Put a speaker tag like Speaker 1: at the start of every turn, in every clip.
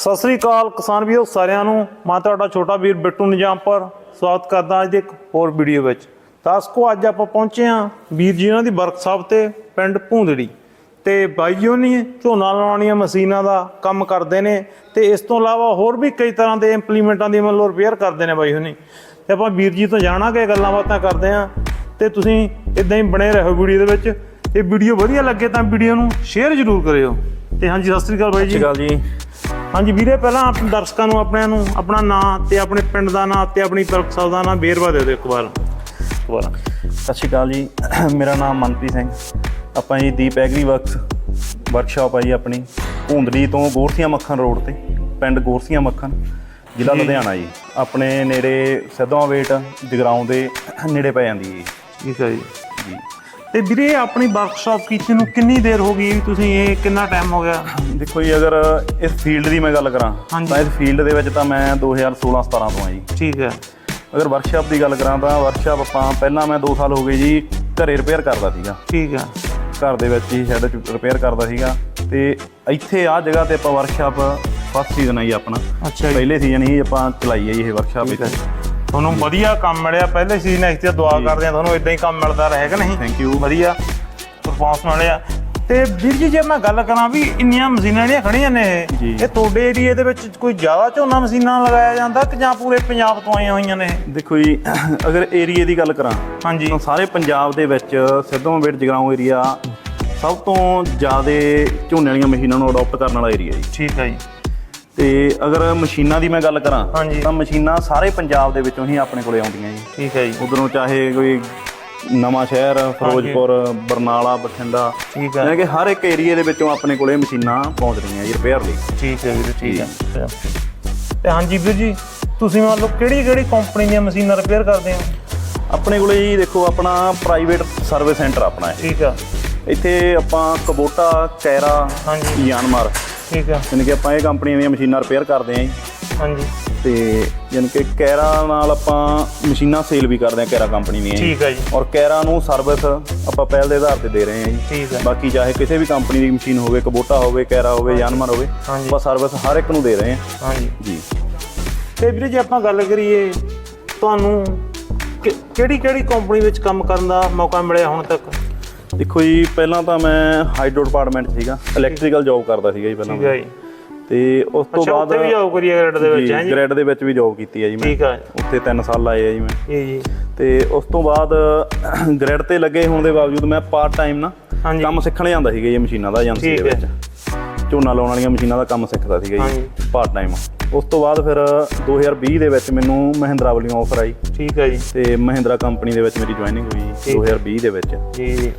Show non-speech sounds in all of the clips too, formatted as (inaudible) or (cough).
Speaker 1: ਸਤਿ ਸ੍ਰੀ ਅਕਾਲ ਕਿਸਾਨ ਵੀਰੋ, ਸਾਰਿਆਂ ਨੂੰ। ਮੈਂ ਤੁਹਾਡਾ ਛੋਟਾ ਵੀਰ ਬਿੱਟੂ ਨਿਜਾਮਪੁਰ ਸਵਾਗਤ ਕਰਦਾ ਅੱਜ ਦੇ ਇੱਕ ਹੋਰ ਵੀਡੀਓ ਵਿੱਚ। ਤਾਸਕੋ ਅੱਜ ਆਪਾਂ ਪਹੁੰਚੇ ਹਾਂ ਵੀਰ ਜੀ ਉਹਨਾਂ ਦੀ ਵਰਕਸ਼ਾਪ ਤੇ, ਪਿੰਡ ਭੂੰਦੜੀ। ਤੇ ਬਾਈ ਜੀ ਹੋਣੀ ਝੋਨਾ ਲਾਉਣੀਆਂ ਮਸ਼ੀਨਾਂ ਦਾ ਕੰਮ ਕਰਦੇ ਨੇ। ਤੇ ਇਸ ਤੋਂ ਇਲਾਵਾ ਹੋਰ ਵੀ ਕਈ ਤਰ੍ਹਾਂ ਦੇ ਇੰਪਲੀਮੈਂਟਾਂ ਦੀ ਮਤਲਬ ਰਿਪੇਅਰ ਕਰਦੇ ਨੇ ਬਾਈ ਉਹਨੀ ਤੇ ਆਪਾਂ ਵੀਰ ਜੀ ਤੋਂ ਜਾਣਾਂਗੇ ਗੱਲਾਂ ਬਾਤਾਂ ਕਰਦੇ ਹਾਂ। ਤੇ ਤੁਸੀਂ ਇਦਾਂ ਹੀ ਬਣੇ ਰਹੋ ਵੀਡੀਓ ਦੇ ਵਿੱਚ। ਇਹ ਵੀਡੀਓ ਵਧੀਆ ਲੱਗੇ ਤਾਂ ਵੀਡੀਓ ਨੂੰ ਸ਼ੇਅਰ ਜ਼ਰੂਰ ਕਰਿਓ। ਤੇ ਹਾਂਜੀ, ਸਤਿ ਸ੍ਰੀ ਅਕਾਲ ਬਾਈ ਜੀ।
Speaker 2: ਸਤਿ ਸ਼੍ਰੀ ਅਕਾਲ ਜੀ।
Speaker 1: ਹਾਂਜੀ ਵੀਰੇ ਪਹਿਲਾਂ ਆਪ ਦਰਸ਼ਕਾਂ ਨੂੰ ਆਪਣਿਆਂ ਨੂੰ ਆਪਣਾ ਨਾਂ ਤੇ ਆਪਣੇ ਪਿੰਡ ਦਾ ਨਾਂ ਤੇ ਆਪਣੀ ਵਰਕਸ਼ਾਪ ਦਾ ਨਾਂ ਬੇਰਵਾ ਦੇ ਦਿਓ ਇੱਕ ਵਾਰ। ਦੁਬਾਰਾ
Speaker 2: ਸਤਿ ਸ਼੍ਰੀ ਅਕਾਲ ਜੀ। ਮੇਰਾ ਨਾਮ ਮਨਪ੍ਰੀਤ ਸਿੰਘ। ਆਪਾਂ ਜੀ ਦੀਪ ਐਗਰੀ ਵਰਕਸ ਵਰਕਸ਼ਾਪ ਹੈ ਜੀ ਆਪਣੀ ਭੂੰਦੜੀ ਤੋਂ ਗੋਰਸੀਆਂ ਮੱਖਣ ਰੋਡ ਤੇ ਪਿੰਡ ਗੋਰਸੀਆਂ ਮੱਖਣ ਜ਼ਿਲ੍ਹਾ। ਲੁਧਿਆਣਾ ਜੀ। ਆਪਣੇ ਨੇੜੇ ਸਿੱਧਵਾਂ ਵੇਟ ਜਗਰਾਉਂ ਦੇ ਨੇੜੇ ਪੈ ਜਾਂਦੀ ਹੈ ਜੀ।
Speaker 1: ਠੀਕ ਹੈ ਜੀ।
Speaker 2: ਜੀ।
Speaker 1: ਤੇ ਵੀਰੇ ਆਪਣੀ ਵਰਕਸ਼ਾਪ ਕੀਤੀ ਨੂੰ ਕਿੰਨੀ ਦੇਰ ਹੋ ਗਈ? ਤੁਸੀਂ ਇਹ ਕਿੰਨਾ ਟਾਈਮ ਹੋ ਗਿਆ?
Speaker 2: ਦੇਖੋ ਜੀ ਅਗਰ ਇਸ ਫੀਲਡ ਦੀ ਮੈਂ ਗੱਲ ਕਰਾਂ। ਤਾਂ ਇਸ ਫੀਲਡ ਦੇ ਵਿੱਚ ਤਾਂ ਮੈਂ 2016 17 ਤੋਂ ਆ ਜੀ
Speaker 1: ਠੀਕ ਹੈ।
Speaker 2: ਅਗਰ ਵਰਕਸ਼ਾਪ ਦੀ ਗੱਲ ਕਰਾਂ ਤਾਂ ਵਰਕਸ਼ਾਪ ਆਪਾਂ ਪਹਿਲਾਂ ਮੈਂ 2 ਸਾਲ ਹੋ ਗਏ ਜੀ ਘਰੇ ਰਿਪੇਅਰ ਕਰਦਾ ਸੀਗਾ।
Speaker 1: ਠੀਕ ਹੈ।
Speaker 2: ਘਰ ਦੇ ਵਿੱਚ ਹੀ ਸ਼ੈਡ ਰਿਪੇਅਰ ਕਰਦਾ ਸੀਗਾ। ਤੇ ਇੱਥੇ ਆ ਜਗ੍ਹਾ ਤੇ ਆਪਾਂ ਵਰਕਸ਼ਾਪ ਫਸਟ ਸੀਜ਼ਨ ਆਈ ਆਪਣਾ। ਪਹਿਲੇ ਸੀਜ਼ਨ ਹੀ ਆਪਾਂ ਚਲਾਈ ਹੈ ਜੀ ਇਹ ਵਰਕਸ਼ਾਪ ਇੱਥੇ।
Speaker 1: ਤੁਹਾਨੂੰ ਵਧੀਆ ਕੰਮ ਮਿਲਿਆ। ਪਹਿਲੇ ਸੀਜ਼ਨ ਇਸ ਤੇ ਦੁਆ ਕਰਦੇ ਆ ਤੁਹਾਨੂੰ ਇਦਾਂ ਹੀ ਕੰਮ ਮਿਲਦਾ ਰਹੇਗਾ ਨਹੀਂ?
Speaker 2: ਥੈਂਕ ਯੂ
Speaker 1: ਵਧੀਆ ਪਰਫਾਰਮੈਂਸ ਮਿਲਿਆ। ਤੇ ਵੀਰ ਜੀ ਜੇ ਮੈਂ ਗੱਲ ਕਰਾਂ ਵੀ ਇੰਨੀਆਂ ਮਸ਼ੀਨਾਂ ਜਿਹੜੀਆਂ ਖੜੀਆਂ ਨੇ ਇਹ, ਤੁਹਾਡੇ ਏਰੀਏ ਦੇ ਵਿੱਚ ਕੋਈ ਜ਼ਿਆਦਾ ਝੋਨਾ ਮਸ਼ੀਨਾਂ ਲਗਾਇਆ ਜਾਂਦਾ ਕਿ ਜਾਂ ਪੂਰੇ ਪੰਜਾਬ ਤੋਂ ਆਈਆਂ ਹੋਈਆਂ ਨੇ?
Speaker 2: ਦੇਖੋ ਜੀ ਅਗਰ ਏਰੀਏ ਦੀ ਗੱਲ ਕਰਾਂ
Speaker 1: ਹਾਂਜੀ।
Speaker 2: ਤਾਂ ਸਾਰੇ ਪੰਜਾਬ ਦੇ ਵਿੱਚ ਸਿੱਧਵਾਂ ਬੇਟ ਜਗਰਾਉਂ ਏਰੀਆ ਸਭ ਤੋਂ ਜ਼ਿਆਦਾ ਝੋਨੇ ਵਾਲੀਆਂ ਮਸ਼ੀਨਾਂ ਨੂੰ ਅਡਾਪਟ ਕਰਨ ਵਾਲਾ ਏਰੀਆ ਜੀ।
Speaker 1: ਠੀਕ ਹੈ ਜੀ।
Speaker 2: ਤੇ ਅਗਰ ਮਸ਼ੀਨਾਂ ਦੀ ਮੈਂ ਗੱਲ ਕਰਾਂ
Speaker 1: ਹਾਂਜੀ।
Speaker 2: ਤਾਂ ਮਸ਼ੀਨਾਂ ਸਾਰੇ ਪੰਜਾਬ ਦੇ ਵਿੱਚੋਂ ਹੀ ਆਪਣੇ ਕੋਲੇ ਆਉਂਦੀਆਂ ਜੀ।
Speaker 1: ਠੀਕ ਹੈ ਜੀ।
Speaker 2: ਉਧਰੋਂ ਚਾਹੇ ਕੋਈ ਨਵਾਂ ਸ਼ਹਿਰ ਫਿਰੋਜ਼ਪੁਰ ਬਰਨਾਲਾ ਬਠਿੰਡਾ
Speaker 1: ਠੀਕ ਹੈ।
Speaker 2: ਯਾਨੀ ਕਿ ਹਰ ਇੱਕ ਏਰੀਆ ਦੇ ਵਿੱਚੋਂ ਆਪਣੇ ਕੋਲੇ ਮਸ਼ੀਨਾਂ ਪਹੁੰਚ ਰਹੀਆਂ ਜੀ ਰਿਪੇਅਰ ਲਈ।
Speaker 1: ਠੀਕ ਹੈ ਵੀਰ ਠੀਕ ਹੈ। ਤੇ ਹਾਂਜੀ ਵੀਰ ਜੀ ਤੁਸੀਂ ਮੰਨ ਲਓ ਕਿਹੜੀ ਕਿਹੜੀ ਕੰਪਨੀ ਦੀਆਂ ਮਸ਼ੀਨਾਂ ਰਿਪੇਅਰ ਕਰਦੇ ਹੋ?
Speaker 2: ਆਪਣੇ ਕੋਲੇ ਜੀ ਦੇਖੋ ਆਪਣਾ ਪ੍ਰਾਈਵੇਟ ਸਰਵਿਸ ਸੈਂਟਰ ਆਪਣਾ ਇਹ
Speaker 1: ਠੀਕ ਆ
Speaker 2: ਇੱਥੇ ਆਪਾਂ ਕਬੋਟਾ ਕੈਰਾ
Speaker 1: ਹਾਂਜੀ।
Speaker 2: ਯਾਨਮਾਰ
Speaker 1: ਠੀਕ ਆ।
Speaker 2: ਯਾਨੀ ਕਿ ਆਪਾਂ ਇਹ ਕੰਪਨੀਆਂ ਦੀਆਂ ਮਸ਼ੀਨਾਂ ਰਿਪੇਅਰ ਕਰਦੇ ਆਂ ਜੀ।
Speaker 1: ਹਾਂਜੀ।
Speaker 2: ਤੇ ਯਾਨੀ ਕਿ ਕੈਰਾ ਨਾਲ ਆਪਾਂ ਮਸ਼ੀਨਾਂ ਸੇਲ ਵੀ ਕਰਦੇ ਆਂ ਕੈਰਾ ਕੰਪਨੀ ਦੀਆਂ।
Speaker 1: ਠੀਕ ਆ ਜੀ।
Speaker 2: ਔਰ ਕੈਰਾ ਨੂੰ ਸਰਵਿਸ ਆਪਾਂ ਪਹਿਲ ਦੇ ਆਧਾਰ ਤੇ ਦੇ ਰਹੇ ਹਾਂ ਜੀ।
Speaker 1: ਠੀਕ ਆ।
Speaker 2: ਬਾਕੀ ਚਾਹੇ ਕਿਸੇ ਵੀ ਕੰਪਨੀ ਦੀ ਮਸ਼ੀਨ ਹੋਵੇ ਕਬੋਟਾ ਹੋਵੇ ਕੈਰਾ ਹੋਵੇ ਯਾਨਮਾਰ ਹੋਵੇ। ਆਪਾਂ ਸਰਵਿਸ ਹਰ ਇੱਕ ਨੂੰ ਦੇ ਰਹੇ ਹਾਂ
Speaker 1: ਹਾਂਜੀ।
Speaker 2: ਜੀ।
Speaker 1: ਤੇ ਵੀਰੇ ਜੇ ਆਪਾਂ ਗੱਲ ਕਰੀਏ ਤੁਹਾਨੂੰ ਕਿਹੜੀ ਕਿਹੜੀ ਕੰਪਨੀ ਵਿੱਚ ਕੰਮ ਕਰਨ ਦਾ ਮੌਕਾ ਮਿਲਿਆ ਹੁਣ ਤੱਕ?
Speaker 2: ਦੇਖੋ ਜੀ ਪਹਿਲਾਂ ਤਾਂ ਮੈਂ ਹਾਈਡਰੋ ਡਿਪਾਰਟਮੈਂਟ ਸੀਗਾ ਇਲੈਕਟ੍ਰੀਕਲ ਜੌਬ ਕਰਦਾ ਸੀਗਾ ਜੀ ਪਹਿਲਾਂ
Speaker 1: ਠੀਕ ਆ ਜੀ।
Speaker 2: ਤੇ ਉਸ ਤੋਂ ਬਾਅਦ
Speaker 1: ਉੱਥੇ ਵੀ ਜਾਓ ਕਰੀਏ ਗ੍ਰੇਡ ਦੇ ਵਿੱਚ ਹੈ ਜੀ?
Speaker 2: ਗ੍ਰੈਡ ਦੇ ਵਿੱਚ ਵੀ ਜੌਬ ਕੀਤੀ ਹੈ ਜੀ ਮੈਂ।
Speaker 1: ਠੀਕ ਆ
Speaker 2: ਉੱਥੇ 3 ਸਾਲ ਲਾਏ ਆ ਜੀ ਮੈਂ।
Speaker 1: ਜੀ ਜੀ।
Speaker 2: ਤੇ ਉਸ ਤੋਂ ਬਾਅਦ ਗ੍ਰੈਡ ਤੇ ਲੱਗੇ ਹੋਣ ਦੇ ਬਾਵਜੂਦ ਮੈਂ ਪਾਰਟ ਟਾਈਮ ਨਾ ਕੰਮ ਸਿੱਖਣ ਜਾਂਦਾ ਸੀਗਾ ਜੀ ਮਸ਼ੀਨਾਂ ਦਾ ਏਜੰਸੀ ਦੇ
Speaker 1: ਹੈ।
Speaker 2: ਵਿੱਚ। ਝੋਨਾ ਲਾਉਣ ਵਾਲੀਆਂ ਮਸ਼ੀਨਾਂ ਦਾ ਕੰਮ ਸਿੱਖਦਾ ਸੀਗਾ ਜੀ। ਪਾਰਟ ਟਾਈਮ ਉਸ ਤੋਂ ਬਾਅਦ ਫਿਰ 2020 ਦੇ ਵਿੱਚ ਮੈਨੂੰ ਮਹਿੰਦਰਾ ਵੱਲੋਂ ਆਫਰ ਆਈ।
Speaker 1: ਠੀਕ ਆ ਜੀ।
Speaker 2: ਤੇ ਮਹਿੰਦਰਾ ਕੰਪਨੀ ਦੇ ਵਿੱਚ ਮੇਰੀ ਜੁਆਇਨਿੰਗ ਹੋਈ
Speaker 1: ਠੀਕ।
Speaker 2: 2020 ਦੇ ਵਿੱਚ।
Speaker 1: ਜੀ ਜੀ।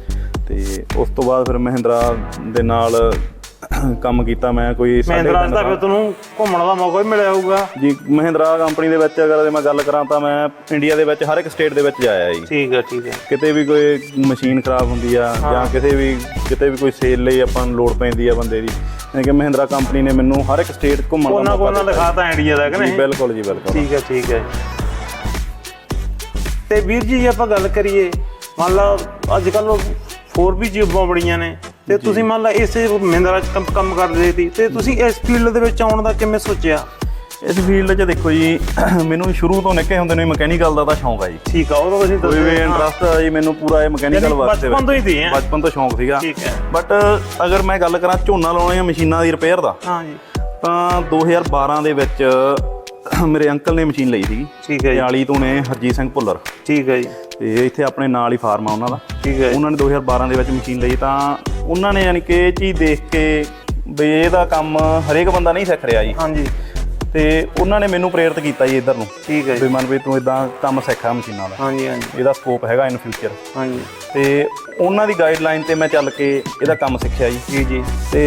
Speaker 2: ਤੇ ਉਸ ਤੋਂ ਬਾਅਦ ਫਿਰ ਮਹਿੰਦਰਾ ਦੇ ਨਾਲ ਕੰਮ ਕੀਤਾ ਮੈਂ ਕੋਈ
Speaker 1: ਮਹਿੰਦਰਾ ਦਾ ਫਿਰ ਤੁਹਾਨੂੰ ਘੁੰਮਣ ਦਾ ਮੌਕਾ ਵੀ ਮਿਲਿਆ ਹੋਊਗਾ।
Speaker 2: ਜੀ ਮਹਿੰਦਰਾ ਕੰਪਨੀ ਦੇ ਵਿੱਚ ਅਗਰ ਮੈਂ ਗੱਲ ਕਰਾਂ ਤਾਂ ਮੈਂ ਇੰਡੀਆ ਦੇ ਵਿੱਚ ਹਰ ਇੱਕ ਸਟੇਟ ਦੇ ਵਿੱਚ ਜਾਇਆ ਜੀ।
Speaker 1: ਠੀਕ ਆ ਠੀਕ ਆ
Speaker 2: ਕਿਤੇ ਵੀ ਕੋਈ ਮਸ਼ੀਨ ਖਰਾਬ ਹੁੰਦੀ ਆ ਜਾਂ ਕਿਸੇ ਵੀ ਕਿਤੇ ਵੀ ਕੋਈ ਸੇਲ ਲਈ ਆਪਾਂ ਨੂੰ ਲੋੜ ਪੈਂਦੀ ਆ ਬੰਦੇ ਦੀ। ਯਾਨੀ ਕਿ ਮਹਿੰਦਰਾ ਕੰਪਨੀ ਨੇ ਮੈਨੂੰ ਹਰ ਇੱਕ ਸਟੇਟ ਘੁੰਮਣ ਦਾ ਮੌਕਾ
Speaker 1: ਕੋਨਾ ਦਿਖਾਤਾ ਇੰਡੀਆ ਦਾ ਕਿ ਨਹੀਂ?
Speaker 2: ਬਿਲਕੁਲ ਜੀ ਬਿਲਕੁਲ।
Speaker 1: ਠੀਕ ਹੈ ਠੀਕ ਹੈ। ਤੇ ਵੀਰ ਜੀ ਜੇ ਆਪਾਂ ਗੱਲ ਕਰੀਏ ਮੰਨ ਲਾ ਅੱਜ ਕੱਲ ਹੋਰ ਵੀ ਜੋਬਾਂ ਬੜੀਆਂ ਨੇ। ਤੇ ਤੁਸੀਂ ਮੰਨ ਲਾ ਇਸੇ ਮਹਿੰਦਰਾ ਚ ਕੰਮ ਕੰਮ ਕਰਦੇ ਸੀ ਤੇ ਤੁਸੀਂ ਇਸ ਫੀਲਡ ਦੇ ਵਿੱਚ ਆਉਣ ਦਾ ਕਿਵੇਂ ਸੋਚਿਆ?
Speaker 2: ਇਸ ਫੀਲਡ 'ਚ ਦੇਖੋ ਜੀ (clears throat) ਮੈਨੂੰ ਸ਼ੁਰੂ ਤੋਂ ਨਿੱਕੇ ਹੁੰਦੇ ਨੂੰ ਮਕੈਨੀਕਲ ਦਾ ਤਾਂ ਸ਼ੌਂਕ ਆ ਜੀ।
Speaker 1: ਠੀਕ ਆ ਉਹ ਤਾਂ ਤੁਸੀਂ
Speaker 2: ਕੋਈ ਵੀ ਇੰਟਰਸਟ ਆ ਜੀ ਮੈਨੂੰ ਪੂਰਾ ਇਹ ਮਕੈਨੀਕਲ ਦੇ
Speaker 1: ਬਚਪਨ ਤੋਂ ਹੀ ਸੀ, ਹੈਂ?
Speaker 2: ਬਚਪਨ ਤੋਂ ਸ਼ੌਂਕ ਸੀਗਾ।
Speaker 1: ਠੀਕ ਹੈ।
Speaker 2: ਬਟ ਅਗਰ ਮੈਂ ਗੱਲ ਕਰਾਂ ਝੋਨਾ ਲਾਉਣ ਵਾਲੀਆਂ ਮਸ਼ੀਨਾਂ ਦੀ ਰਿਪੇਅਰ ਦਾ
Speaker 1: ਹਾਂ ਜੀ।
Speaker 2: ਤਾਂ 2012 ਦੇ ਵਿੱਚ (clears throat) ਮੇਰੇ ਅੰਕਲ ਨੇ ਮਸ਼ੀਨ ਲਈ ਸੀਗੀ।
Speaker 1: ਠੀਕ ਹੈ ਜੀ।
Speaker 2: ਪਿਆਲੀ ਤੋਂ ਨੇ ਹਰਜੀਤ ਸਿੰਘ ਭੁੱਲਰ।
Speaker 1: ਠੀਕ ਹੈ ਜੀ।
Speaker 2: ਤੇ ਇੱਥੇ ਆਪਣੇ ਨਾਲ ਹੀ ਫਾਰਮ ਆ ਉਹਨਾਂ ਦਾ।
Speaker 1: ਠੀਕ ਹੈ
Speaker 2: ਉਹਨਾਂ ਨੇ 2012 ਦੇ ਵਿੱਚ ਮਸ਼ੀਨ ਲਈ ਤਾਂ ਉਹਨਾਂ ਨੇ ਯਾਨੀ ਕਿ ਇਹ ਚੀਜ਼ ਦੇਖ ਕੇ ਵੀ ਇਹਦਾ ਕੰਮ ਹਰੇਕ ਬੰਦਾ ਨਹੀਂ ਸਿੱਖ ਰਿਹਾ ਜੀ।
Speaker 1: ਹਾਂ ਜੀ
Speaker 2: ਤੇ ਉਹਨਾਂ ਨੇ ਮੈਨੂੰ ਪ੍ਰੇਰਿਤ ਕੀਤਾ ਜੀ ਇੱਧਰ ਨੂੰ।
Speaker 1: ਠੀਕ ਹੈ
Speaker 2: ਵੀ
Speaker 1: ਜੀ
Speaker 2: ਮਨ ਵੀ ਤੂੰ ਇਦਾਂ ਕੰਮ ਸਿੱਖਾ ਮਸ਼ੀਨਾਂ ਦਾ।
Speaker 1: ਹਾਂ ਜੀ ਹਾਂ ਜੀ
Speaker 2: ਇਹਦਾ ਸਕੋਪ ਹੈਗਾ ਇਨ ਫਿਊਚਰ
Speaker 1: ਹਾਂ ਜੀ
Speaker 2: ਤੇ ਉਹਨਾਂ ਦੀ ਗਾਈਡਲਾਈਨ ਤੇ ਮੈਂ ਚੱਲ ਕੇ ਇਹਦਾ ਕੰਮ ਸਿੱਖਿਆ ਜੀ।
Speaker 1: ਜੀ ਜੀ।
Speaker 2: ਤੇ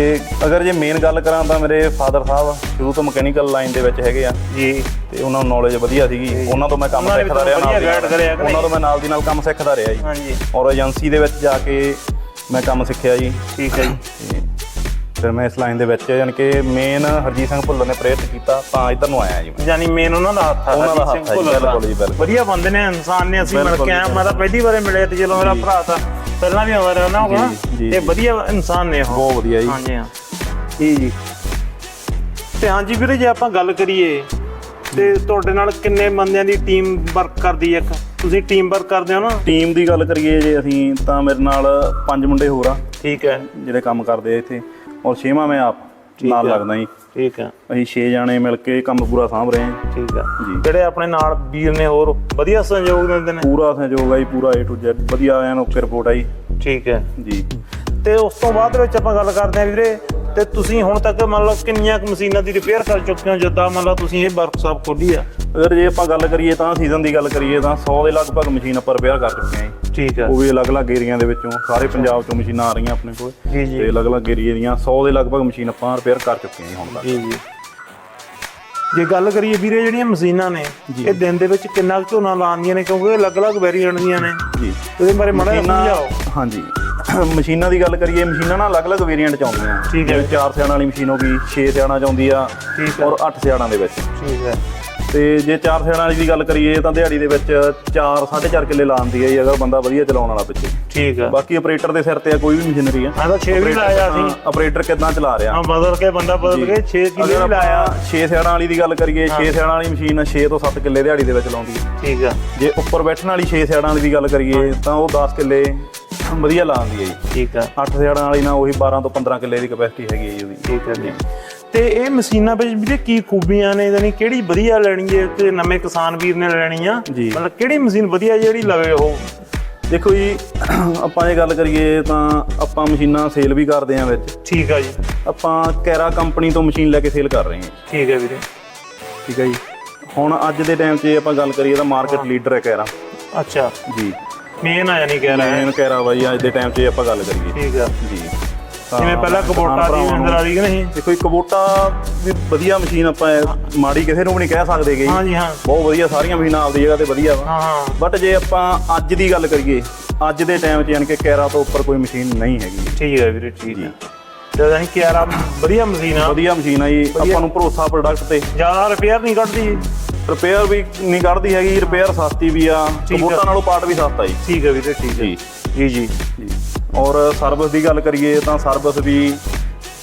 Speaker 2: ਅਗਰ ਜੇ ਮੇਨ ਗੱਲ ਕਰਾਂ ਤਾਂ ਮੇਰੇ ਫਾਦਰ ਸਾਹਿਬ ਸ਼ੁਰੂ ਤੋਂ ਮਕੈਨੀਕਲ ਲਾਈਨ ਦੇ ਵਿੱਚ ਹੈਗੇ ਆ।
Speaker 1: ਜੀ।
Speaker 2: ਤੇ ਉਹਨਾਂ ਨੂੰ ਨੌਲੇਜ ਵਧੀਆ ਸੀਗੀ। ਉਹਨਾਂ ਤੋਂ ਮੈਂ ਕੰਮ ਸਿੱਖਦਾ ਰਿਹਾ ਨਾਲ। ਉਹਨਾਂ ਤੋਂ ਮੈਂ ਨਾਲ ਦੀ ਨਾਲ ਕੰਮ ਸਿੱਖਦਾ ਰਿਹਾ ਜੀ।
Speaker 1: ਹਾਂ ਜੀ
Speaker 2: ਔਰ ਏਜੰਸੀ ਦੇ ਵਿੱਚ ਜਾ ਕੇ ਮੈਂ ਕੰਮ ਸਿੱਖਿਆ ਜੀ।
Speaker 1: ਠੀਕ ਹੈ ਜੀ।
Speaker 2: ਫਿਰ ਮੈਂ ਇਸ ਲਾਈਨ ਦੇ ਵਿੱਚ ਯਾਨੀ ਕਿ ਮੇਨ ਹਰਜੀਤ ਸਿੰਘ ਭੁੱਲਰ ਨੇ ਪ੍ਰੇਰਿਤ ਕੀਤਾ ਤਾਂ ਇੱਧਰ ਨੂੰ ਆਇਆ ਜੀ ਮੈਂ।
Speaker 1: ਯਾਨੀ ਮੇਨ ਉਹਨਾਂ ਦਾ ਹੱਥ ਆ
Speaker 2: ਉਹਨਾਂ ਦਾ ਹੱਥ
Speaker 1: ਦਾ।
Speaker 2: ਬਿਲਕੁਲ ਜੀ, ਬਿਲਕੁਲ।
Speaker 1: ਵਧੀਆ ਬੰਦੇ ਨੇ ਇਨਸਾਨ ਨੇ ਅਸੀਂ ਮਿਲ ਕੇ
Speaker 2: ਜੀ,
Speaker 1: ਮੈਂ ਤਾਂ ਪਹਿਲੀ ਵਾਰੇ ਮਿਲਿਆ ਤੇ ਜਦੋਂ ਮੇਰਾ ਭਰਾ ਤਾਂ। ਪਹਿਲਾਂ ਵੀ ਆਉਂਦਾ ਰਿਹਾ ਨਾ। ਹੋਗਾ ਤੇ। ਵਧੀਆ ਇਨਸਾਨ ਨੇ ਉਹ।
Speaker 2: ਬਹੁਤ ਵਧੀਆ ਜੀ।
Speaker 1: ਹਾਂਜੀ ਹਾਂ। ਜੀ ਜੀ। ਤੇ ਹਾਂਜੀ ਵੀਰੇ ਜੇ ਆਪਾਂ ਗੱਲ ਕਰੀਏ ਤੇ ਤੁਹਾਡੇ ਨਾਲ ਕਿੰਨੇ ਬੰਦਿਆਂ ਦੀ ਟੀਮ ਵਰਕ ਕਰਦੀ ਹੈ ਇੱਕ? ਤੁਸੀਂ ਟੀਮ ਵਰਕ ਕਰਦੇ ਹੋ ਨਾ?
Speaker 2: ਟੀਮ ਦੀ ਗੱਲ ਕਰੀਏ ਜੇ ਅਸੀਂ ਤਾਂ ਮੇਰੇ ਨਾਲ ਪੰਜ ਮੁੰਡੇ ਹੋਰ ਆ।
Speaker 1: ਠੀਕ ਹੈ।
Speaker 2: ਜਿਹੜੇ ਕੰਮ ਕਰਦੇ ਆ ਇੱਥੇ। ਔਰ ਛੇਵਾਂ ਮੈਂ ਆਪ ਨਾਲ। ਲੱਗਦਾ ਜੀ।
Speaker 1: ਠੀਕ ਹੈ
Speaker 2: ਅਸੀਂ 6 ਜਾਣੇ ਮਿਲ ਕੇ ਕੰਮ ਪੂਰਾ ਸਾਂਭ ਰਹੇ ਹਾਂ।
Speaker 1: ਠੀਕ
Speaker 2: ਜੀ।
Speaker 1: ਜਿਹੜੇ ਆਪਣੇ ਨਾਲ ਵੀਰ ਨੇ ਹੋਰ? ਵਧੀਆ ਸਹਿਯੋਗ ਦਿੰਦੇ ਨੇ?
Speaker 2: ਪੂਰਾ ਸਹਿਯੋਗ ਆ ਜੀ ਪੂਰਾ A to Z ਵਧੀਆ ਐਨ ਓਕੇ ਰਿਪੋਰਟ ਆਈ
Speaker 1: ਠੀਕ ਹੈ।
Speaker 2: ਜੀ।
Speaker 1: ਤੇ ਉਸ ਤੋਂ ਬਾਅਦ ਵਿੱਚ ਆਪਾਂ ਗੱਲ ਕਰਦੇ ਹਾਂ ਵੀਰੇ ਤੇ ਤੁਸੀਂ ਹੁਣ ਤੱਕ ਮੰਨ ਲਓ ਕਿੰਨੀਆਂ ਕੁ ਮਸ਼ੀਨਾਂ ਦੀ ਰਿਪੇਅਰ ਕਰ ਚੁੱਕੇ ਹੋ ਜਿੱਦਾਂ ਮੰਨ ਲਓ ਤੁਸੀਂ ਇਹ ਵਰਕਸ਼ਾਪ ਖੋਲੀ ਆ?
Speaker 2: ਅਗਰ ਜੇ ਆਪਾਂ ਗੱਲ ਕਰੀਏ ਤਾਂ ਸੀਜ਼ਨ ਦੀ ਗੱਲ ਕਰੀਏ ਤਾਂ 100 ਦੇ ਲਗਭਗ ਮਸ਼ੀਨ ਆਪਾਂ ਰਿਪੇਅਰ ਕਰ ਚੁੱਕੇ ਹਾਂ ਜੀ।
Speaker 1: ਠੀਕ ਹੈ
Speaker 2: ਉਹ ਵੀ ਅਲੱਗ-ਅਲੱਗ ਏਰੀਆ ਦੇ ਵਿੱਚੋਂ ਸਾਰੇ ਪੰਜਾਬ ਚੋਂ ਮਸ਼ੀਨਾਂ ਆ ਰਹੀਆਂ ਆਪਣੇ ਕੋਲ।
Speaker 1: ਜੀ ਜੀ।
Speaker 2: ਤੇ ਅਲੱਗ-ਅਲੱਗ ਏਰੀਆ ਦੀਆਂ 100 ਦੇ ਲਗਭਗ ਮਸ਼ੀਨ ਆਪਾਂ ਰਿਪੇਅਰ ਕਰ ਚੁੱਕੇ ਹਾਂ ਹੁਣ ਤੱਕ।
Speaker 1: ਜੀ ਜੀ। ਜੇ ਗੱਲ ਕਰੀਏ ਵੀਰੇ ਜਿਹੜੀਆਂ ਮਸ਼ੀਨਾਂ ਨੇ ਇਹ ਦਿਨ ਦੇ ਵਿੱਚ ਕਿੰਨਾ ਝੋਨਾ ਲਾਉਂਦੀਆਂ ਨੇ ਕਿਉਂਕਿ ਇਹ ਅਲੱਗ-ਅਲੱਗ ਵੇਰੀਐਂਟ ਦੀਆਂ ਨੇ।
Speaker 2: ਜੀ।
Speaker 1: ਇਹਦੇ ਬਾਰੇ ਮਾੜਾ ਸਮਝਾਓ।
Speaker 2: ਹਾਂਜੀ। ਮਸ਼ੀਨਾਂ ਦੀ ਗੱਲ ਕਰੀਏ ਮਸ਼ੀਨਾਂ ਨਾ ਅਲੱਗ-ਅਲੱਗ ਵੇਰੀਐਂਟ ਚ ਆਉਂਦੀਆਂ।
Speaker 1: ਠੀਕ ਹੈ।
Speaker 2: ਜਿਵੇਂ 4 ਸਿਆਣਾ ਵਾਲੀ ਮਸ਼ੀਨ ਹੋ ਗਈ 6 ਸਿਆਣਾ ਚ ਆਉਂਦੀ ਆ
Speaker 1: ਠੀਕ ਹੈ।
Speaker 2: ਔਰ 8 ਸਿਆਣਾ ਦੇ ਵਿੱਚ।
Speaker 1: ਠੀਕ ਹੈ।
Speaker 2: ਤੇ ਜੇ 4 ਸਿਆਣਾ ਵਾਲੀ ਦੀ ਗੱਲ ਕਰੀਏ ਤਾਂ ਦਿਹਾੜੀ ਦੇ ਵਿੱਚ 4 4.5 ਕਿੱਲੇ ਲਾਉਂਦੀ ਹੈ ਜੀ ਅਗਰ ਬੰਦਾ ਵਧੀਆ ਚਲਾਉਣ ਵਾਲਾ ਪਿੱਛੇ।
Speaker 1: ਠੀਕ ਹੈ।
Speaker 2: ਬਾਕੀ ਆਪਰੇਟਰ ਦੇ ਸਿਰ ਤੇ ਆ ਕੋਈ ਵੀ ਮਸ਼ੀਨਰੀ ਆ।
Speaker 1: ਮੈਂ ਤਾਂ 6 ਵੀ ਲਾਇਆ ਸੀ।
Speaker 2: ਆਪਰੇਟਰ ਕਿੱਦਾਂ ਚਲਾ ਰਿਹਾ?
Speaker 1: ਹਾਂ ਬਦਲ ਕੇ ਬੰਦਾ ਬਦਲ ਕੇ 6 ਕਿਲੋ ਵੀ ਲਾਇਆ।
Speaker 2: 6 ਸਿਆਣਾ ਵਾਲੀ ਦੀ ਗੱਲ ਕਰੀਏ 6 ਸਿਆਣਾ ਵਾਲੀ ਮਸ਼ੀਨ 6 ਤੋਂ 7 ਕਿੱਲੇ ਦਿਹਾੜੀ ਦੇ ਵਿੱਚ ਲਾਉਂਦੀ ਹੈ।
Speaker 1: ਠੀਕ ਹੈ।
Speaker 2: ਜੇ ਉੱਪਰ ਬੈਠਣ ਵਾਲੀ 6 ਸਿਆੜਾਂ ਵਾਲੀ ਦੀ ਗੱਲ ਕਰੀਏ ਤਾਂ ਉਹ 10 ਕਿੱਲੇ ਵਧੀਆ ਲਾਉਂਦੀ ਹੈ ਜੀ।
Speaker 1: ਠੀਕ ਹੈ
Speaker 2: 8 ਸਿਆੜਾਂ ਵਾਲੀ ਨਾਲ ਉਹੀ 12 ਤੋਂ 15 ਕਿੱਲੇ ਦੀ ਕਪੈਸਿਟੀ ਹੈਗੀ ਹੈ ਜੀ ਉਹਦੀ।
Speaker 1: ਠੀਕ ਹੈ ਜੀ। ਤੇ ਇਹ ਮਸ਼ੀਨਾਂ ਵਿੱਚ ਵੀਰੇ ਕੀ ਖੂਬੀਆਂ ਨੇ ਯਾਨੀ ਕਿਹੜੀ ਵਧੀਆ ਲੈਣੀ ਹੈ ਤੇ ਨਵੇਂ ਕਿਸਾਨ ਵੀਰ ਨੇ ਲੈਣੀ ਆ?
Speaker 2: ਜੀ।
Speaker 1: ਮਤਲਬ ਕਿਹੜੀ ਮਸ਼ੀਨ ਵਧੀਆ ਜਿਹੜੀ ਲਵੇ ਉਹ?
Speaker 2: ਦੇਖੋ ਜੀ ਆਪਾਂ ਇਹ ਗੱਲ ਕਰੀਏ ਤਾਂ ਆਪਾਂ ਮਸ਼ੀਨਾਂ ਸੇਲ ਵੀ ਕਰਦੇ ਆਂ ਵਿੱਚ।
Speaker 1: ਠੀਕ ਹੈ ਜੀ।
Speaker 2: ਆਪਾਂ ਕੈਰਾ ਕੰਪਨੀ ਤੋਂ ਮਸ਼ੀਨ ਲੈ ਕੇ ਸੇਲ ਕਰ ਰਹੇ ਹਾਂ
Speaker 1: ਠੀਕ ਹੈ ਵੀਰੇ।
Speaker 2: ਠੀਕ ਹੈ ਜੀ। ਹੁਣ ਅੱਜ ਦੇ ਟਾਈਮ 'ਚ ਜੇ ਆਪਾਂ ਗੱਲ ਕਰੀਏ ਤਾਂ ਮਾਰਕੀਟ ਲੀਡਰ ਹੈ ਕੈਰਾ।
Speaker 1: ਅੱਛਾ।
Speaker 2: ਜੀ।
Speaker 1: ਮੇਨ ਆ ਯਾਨੀ ਕਹਿ ਰਿਹਾ
Speaker 2: ਮੇਨ ਕੈਰਾ ਬਾਈ ਅੱਜ ਦੇ ਟਾਈਮ 'ਚ ਆਪਾਂ ਗੱਲ ਕਰੀਏ।
Speaker 1: ਠੀਕ ਹੈ
Speaker 2: ਜੀ।
Speaker 1: ਜਿਵੇਂ ਪਹਿਲਾਂ ਕਬੋਟਾ ਦੀ ਅੰਦਰ ਆ ਰਹੀ ਕਿ ਨਹੀਂ?
Speaker 2: ਦੇਖੋ ਇੱਕ ਕਬੋਟਾ ਵੀ ਵਧੀਆ ਮਸ਼ੀਨ ਆਪਾਂ ਮਾੜੀ ਕਿਸੇ ਨੂੰ ਵੀ ਨਹੀਂ ਕਹਿ ਸਕਦੇ ਗੇ।
Speaker 1: ਹਾਂਜੀ ਹਾਂ।
Speaker 2: ਬਹੁਤ ਵਧੀਆ ਸਾਰੀਆਂ ਮਸ਼ੀਨਾਂ ਆਪਦੀ ਜਗ੍ਹਾ ਤੇ ਵਧੀਆ ਵਾ।
Speaker 1: ਹਾਂ ਹਾਂ।
Speaker 2: ਬਟ ਜੇ ਆਪਾਂ ਅੱਜ ਦੀ ਗੱਲ ਕਰੀਏ ਅੱਜ ਦੇ ਟਾਈਮ 'ਚ ਯਾਨੀ ਕਿ ਕੈਰਾ ਤੋਂ ਉੱਪਰ ਕੋਈ ਮਸ਼ੀਨ ਨਹੀਂ ਹੈਗੀ।
Speaker 1: ਠੀਕ ਹੈ ਵੀਰੇ ਠੀਕ ਹੈ ਜਦ ਅਸੀਂ ਕਿਆਰਾ ਵਧੀਆ ਮਸ਼ੀਨ ਆ।
Speaker 2: ਵਧੀਆ ਮਸ਼ੀਨ ਆ ਜੀ। ਆਪਾਂ ਨੂੰ ਭਰੋਸਾ ਪ੍ਰੋਡਕਟ ਤੇ।
Speaker 1: ਜ਼ਿਆਦਾ ਰਿਪੇਅਰ ਨਹੀਂ ਕੱਢਦੀ।
Speaker 2: ਰਿਪੇਅਰ ਵੀ ਨਹੀਂ ਕੱਢਦੀ ਹੈਗੀ ਰਿਪੇਅਰ ਸਸਤੀ ਵੀ ਆ
Speaker 1: ਠੀਕ ਆ।
Speaker 2: ਕਬੋਟਾ ਨਾਲੋਂ ਪਾਰਟ ਵੀ ਸਸਤਾ ਜੀ।
Speaker 1: ਠੀਕ ਹੈ ਵੀਰੇ ਠੀਕ ਹੈ
Speaker 2: ਜੀ।
Speaker 1: ਜੀ ਜੀ।
Speaker 2: ਜੀ। ਔਰ ਸਰਵਿਸ ਦੀ ਗੱਲ ਕਰੀਏ ਤਾਂ ਸਰਵਿਸ ਵੀ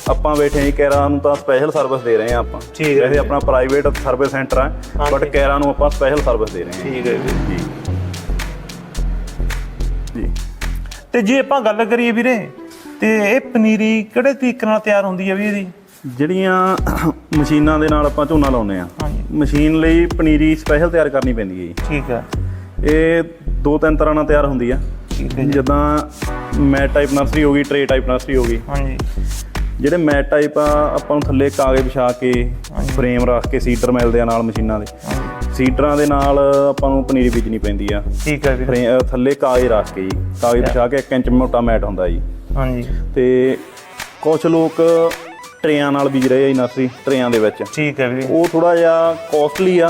Speaker 2: ਆਪਾਂ ਬੈਠੇ ਹਾਂ ਜੀ ਕੈਰਾ ਨੂੰ ਤਾਂ ਸਪੈਸ਼ਲ ਸਰਵਿਸ ਦੇ ਰਹੇ ਹਾਂ ਆਪਾਂ।
Speaker 1: ਠੀਕ ਹੈ
Speaker 2: ਵੈਸੇ ਆਪਣਾ ਪ੍ਰਾਈਵੇਟ ਸਰਵਿਸ ਸੈਂਟਰ ਹੈ ਬਟ। ਕੈਰਾ ਨੂੰ ਆਪਾਂ ਸਪੈਸ਼ਲ ਸਰਵਿਸ ਦੇ ਰਹੇ ਹਾਂ
Speaker 1: ਠੀਕ ਹੈ ਵੀਰੇ
Speaker 2: ਜੀ। ਜੀ।
Speaker 1: ਤੇ ਜੇ ਆਪਾਂ ਗੱਲ ਕਰੀਏ ਵੀਰੇ ਤੇ ਇਹ ਪਨੀਰੀ ਕਿਹੜੇ ਤਰੀਕੇ ਨਾਲ ਤਿਆਰ ਹੁੰਦੀ ਹੈ ਵੀ ਇਹਦੀ
Speaker 2: ਜਿਹੜੀਆਂ ਮਸ਼ੀਨਾਂ ਦੇ ਨਾਲ ਆਪਾਂ ਝੋਨਾ ਲਾਉਂਦੇ ਆ
Speaker 1: ਹਾਂਜੀ।
Speaker 2: ਮਸ਼ੀਨ ਲਈ ਪਨੀਰੀ ਸਪੈਸ਼ਲ ਤਿਆਰ ਕਰਨੀ ਪੈਂਦੀ ਹੈ ਜੀ।
Speaker 1: ਠੀਕ ਹੈ।
Speaker 2: ਇਹ ਦੋ ਤਿੰਨ ਤਰ੍ਹਾਂ ਨਾਲ ਤਿਆਰ ਹੁੰਦੀ ਆ ਜਿੱਦਾਂ ਮੈਟ ਟਾਈਪ ਨਰਸਰੀ ਹੋ ਗਈ ਟਰੇ ਟਾਈਪ ਨਰਸਰੀ ਹੋ ਗਈ।
Speaker 1: ਹਾਂਜੀ।
Speaker 2: ਜਿਹੜੇ ਮੈਟ ਟਾਈਪ ਆ ਆਪਾਂ ਨੂੰ ਥੱਲੇ ਕਾਗਜ਼ ਵਿਛਾ ਕੇ ਫਰੇਮ ਰੱਖ ਕੇ ਸੀਡਰ ਮਿਲਦੇ ਆ ਨਾਲ ਮਸ਼ੀਨਾਂ ਦੇ। ਸੀਡਰਾਂ ਦੇ ਨਾਲ ਆਪਾਂ ਨੂੰ ਪਨੀਰੀ ਬੀਜਣੀ ਪੈਂਦੀ ਆ।
Speaker 1: ਠੀਕ ਹੈ ਵੀਰੇ।
Speaker 2: ਥੱਲੇ ਕਾਗਜ਼ ਰੱਖ ਕੇ ਜੀ। ਕਾਗਜ਼ ਵਿਛਾ ਕੇ 1 ਇੰਚ ਮੋਟਾ ਮੈਟ ਹੁੰਦਾ ਜੀ।
Speaker 1: ਹਾਂਜੀ।
Speaker 2: ਤੇ ਕੁਝ ਲੋਕ ਟਰੇਆਂ ਨਾਲ ਬੀਜ ਰਹੇ ਆ ਜੀ ਨਰਸਰੀ ਟਰੇਆਂ ਦੇ ਵਿੱਚ।
Speaker 1: ਠੀਕ ਹੈ ਵੀਰੇ।
Speaker 2: ਉਹ ਥੋੜਾ ਜਿਹਾ ਕੋਸਟਲੀ ਆ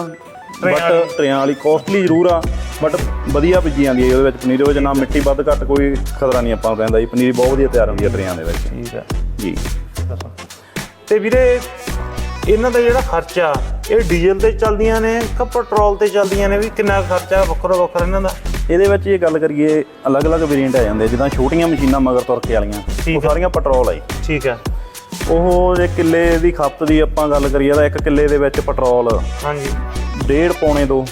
Speaker 2: ਬਟ। ਟਰੇਆਂ ਵਾਲੀ ਕੋਸਟਲੀ ਜ਼ਰੂਰ ਆ ਬਟ ਵਧੀਆ ਬੀਜੀ ਜਾਂਦੀ ਹੈ ਉਹਦੇ ਵਿੱਚ ਪਨੀਰ। ਵਿੱਚ ਨਾ ਮਿੱਟੀ ਵੱਧ ਘੱਟ ਕੋਈ ਖਤਰਾ ਨਹੀਂ ਆਪਾਂ ਨੂੰ ਰਹਿੰਦਾ ਜੀ। ਪਨੀਰ ਬਹੁਤ ਵਧੀਆ ਤਿਆਰ ਹੁੰਦੀ ਹੈ ਟਰੇਆਂ ਦੇ ਵਿੱਚ।
Speaker 1: ਠੀਕ ਹੈ
Speaker 2: ਜੀ।
Speaker 1: ਤੇ ਵੀਰੇ ਇਹਨਾਂ ਦਾ ਜਿਹੜਾ ਖਰਚਾ ਇਹ ਡੀਜ਼ਲ ਤੇ ਚੱਲਦੀਆਂ ਨੇ ਕਿ ਪੈਟਰੋਲ ਤੇ ਚੱਲਦੀਆਂ ਨੇ? ਵੀ ਕਿੰਨਾ ਖਰਚਾ ਵੱਖਰਾ ਵੱਖਰਾ ਇਹਨਾਂ ਦਾ?
Speaker 2: ਇਹਦੇ ਵਿੱਚ ਇਹ ਗੱਲ ਕਰੀਏ ਅਲੱਗ-ਅਲੱਗ ਵੇਰੀਐਂਟ ਆ ਜਾਂਦੇ ਜਿੱਦਾਂ ਛੋਟੀਆਂ ਮਸ਼ੀਨਾਂ ਮਗਰ ਤੁਰ ਕੇ ਵਾਲੀਆਂ ਉਹ। ਸਾਰੀਆਂ ਪੈਟਰੋਲ ਆ ਜੀ।
Speaker 1: ਠੀਕ ਹੈ
Speaker 2: ਉਹ ਜੇ ਕਿੱਲੇ ਦੀ ਖਪਤ ਦੀ ਆਪਾਂ ਗੱਲ ਕਰੀਏ ਤਾਂ ਇੱਕ ਕਿੱਲੇ ਦੇ ਵਿੱਚ ਪੈਟਰੋਲ
Speaker 1: ਹਾਂਜੀ।
Speaker 2: ਡੇਢ ਪੌਣੇ ਦੋ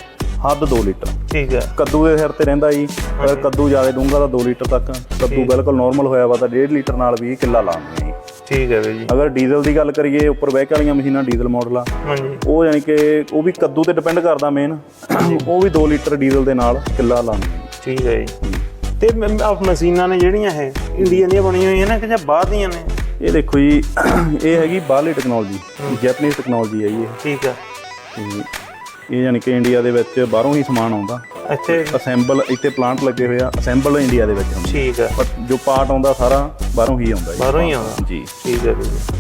Speaker 2: ਹੱਦ 2 ਲੀਟਰ।
Speaker 1: ਠੀਕ ਹੈ।
Speaker 2: ਕੱਦੂ ਦੇ ਸਿਰ ਤੇ ਰਹਿੰਦਾ ਜੀ। ਅਗਰ ਕੱਦੂ ਜ਼ਿਆਦਾ ਡੂੰਘਾ ਤਾਂ 2 ਲੀਟਰ ਤੱਕ। ਕੱਦੂ ਬਿਲਕੁਲ ਨਾਰਮਲ ਹੋਇਆ ਵਾ ਤਾਂ 1.5 ਲੀਟਰ ਨਾਲ ਵੀ ਕਿੱਲਾ ਲਾਉਂਦੇ ਜੀ।
Speaker 1: ਠੀਕ ਹੈ ਜੀ।
Speaker 2: ਅਗਰ ਡੀਜ਼ਲ ਦੀ ਗੱਲ ਕਰੀਏ ਉੱਪਰ ਬਹਿਕ ਵਾਲੀਆਂ ਮਸ਼ੀਨਾਂ ਡੀਜ਼ਲ ਮਾਡਲ। ਆ
Speaker 1: ਹਾਂਜੀ।
Speaker 2: ਉਹ ਯਾਨੀ ਕਿ ਉਹ ਵੀ ਕੱਦੂ ਤੇ ਡਿਪੈਂਡ ਕਰਦਾ ਮੇਨ ਉਹ ਵੀ 2 ਲੀਟਰ ਡੀਜ਼ਲ ਦੇ ਨਾਲ ਕਿੱਲਾ ਲਾਉਂਦੇ
Speaker 1: ਠੀਕ ਹੈ ਜੀ। ਤੇ ਮਸ਼ੀਨਾਂ ਨੇ ਜਿਹੜੀਆਂ ਇਹ ਇੰਡੀਆ ਦੀਆਂ ਬਣੀਆਂ ਹੋਈਆਂ ਨੇ ਕਿ ਜਾਂ ਬਾਹਰ ਦੀਆਂ ਨੇ?
Speaker 2: ਇਹ ਦੇਖੋ ਜੀ ਇਹ ਹੈਗੀ ਬਾਹਰਲੀ ਟੈਕਨੋਲੋਜੀ ਜੈਪਨੀਜ਼ ਟੈਕਨੋਲੋਜੀ ਹੈ ਜੀ ਇਹ।
Speaker 1: ਠੀਕ ਹੈ
Speaker 2: ਤੇ ਇਹ ਯਾਨੀ ਕਿ ਇੰਡੀਆ ਦੇ ਵਿੱਚ ਬਾਹਰੋਂ ਹੀ ਸਮਾਨ ਆਉਂਦਾ।
Speaker 1: ਇੱਥੇ
Speaker 2: ਅਸੈਂਬਲ ਇੱਥੇ ਪਲਾਂਟ ਲੱਗੇ ਹੋਏ ਆ ਅਸੈਂਬਲ ਇੰਡੀਆ ਦੇ ਵਿੱਚ ਹੁੰਦਾ
Speaker 1: ਠੀਕ ਹੈ
Speaker 2: ਪਰ ਜੋ ਪਾਰਟ ਆਉਂਦਾ ਸਾਰਾ ਬਾਹਰੋਂ ਹੀ ਆਉਂਦਾ ਜੀ।
Speaker 1: ਬਾਹਰੋਂ ਹੀ ਆਉਂਦਾ।
Speaker 2: ਜੀ।
Speaker 1: ਠੀਕ ਹੈ ਵੀਰੇ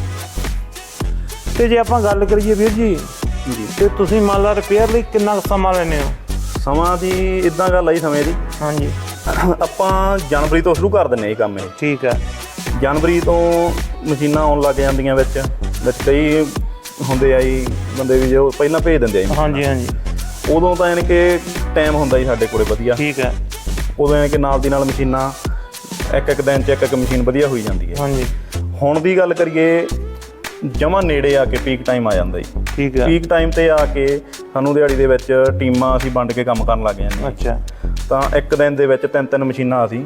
Speaker 1: ਤੇ ਜੇ ਆਪਾਂ ਗੱਲ ਕਰੀਏ ਵੀਰ ਜੀ
Speaker 2: ਜੀ।
Speaker 1: ਤੇ ਤੁਸੀਂ ਮੰਨ ਲਾ ਰਿਪੇਅਰ ਲਈ ਕਿੰਨਾ ਕੁ ਸਮਾਂ ਲੈਂਦੇ ਹੋ?
Speaker 2: ਸਮਾਂ ਦੀ ਇਦਾਂ ਗੱਲ ਆਈ ਸਮੇਂ ਦੀ।
Speaker 1: ਹਾਂਜੀ।
Speaker 2: ਆਪਾਂ ਜਨਵਰੀ ਤੋਂ ਸ਼ੁਰੂ ਕਰ ਦਿੰਨੇ ਇਹ ਕੰਮ ਇਹ।
Speaker 1: ਠੀਕ ਹੈ
Speaker 2: ਜਨਵਰੀ ਤੋਂ ਮਸ਼ੀਨਾਂ ਆਉਣ ਲੱਗ ਜਾਂਦੀਆਂ ਵਿੱਚ ਵਿੱਚ ਕਈ ਹੁੰਦੇ ਆ ਜੀ ਬੰਦੇ ਵੀ ਜੋ ਪਹਿਲਾਂ ਭੇਜ ਦਿੰਦੇ ਆ ਜੀ
Speaker 1: ਹਾਂਜੀ ਹਾਂਜੀ।
Speaker 2: ਉਦੋਂ ਤਾਂ ਯਾਨੀ ਕਿ ਟਾਈਮ ਹੁੰਦਾ ਜੀ ਸਾਡੇ ਕੋਲੇ ਵਧੀਆ।
Speaker 1: ਠੀਕ ਹੈ।
Speaker 2: ਉਦੋਂ ਯਾਨੀ ਕਿ ਨਾਲ ਦੀ ਨਾਲ ਮਸ਼ੀਨਾਂ ਇੱਕ ਇੱਕ ਦਿਨ ਚ ਇੱਕ ਇੱਕ ਮਸ਼ੀਨ ਵਧੀਆ ਹੋਈ ਜਾਂਦੀ ਹੈ।
Speaker 1: ਹਾਂਜੀ।
Speaker 2: ਹੁਣ ਦੀ ਗੱਲ ਕਰੀਏ ਜਮਾ ਨੇੜੇ ਆ ਕੇ ਪੀਕ ਟਾਈਮ ਆ ਜਾਂਦਾ ਜੀ।
Speaker 1: ਠੀਕ ਹੈ।
Speaker 2: ਪੀਕ ਟਾਈਮ ਤੇ ਆ ਕੇ ਸਾਨੂੰ ਦਿਹਾੜੀ ਦੇ ਵਿੱਚ ਟੀਮਾਂ ਅਸੀਂ ਵੰਡ ਕੇ ਕੰਮ ਕਰਨ ਲੱਗ ਜਾਂਦੇ
Speaker 1: ਅੱਛਾ।
Speaker 2: ਤਾਂ ਇੱਕ ਦਿਨ ਦੇ ਵਿੱਚ ਤਿੰਨ ਤਿੰਨ ਮਸ਼ੀਨਾਂ ਅਸੀਂ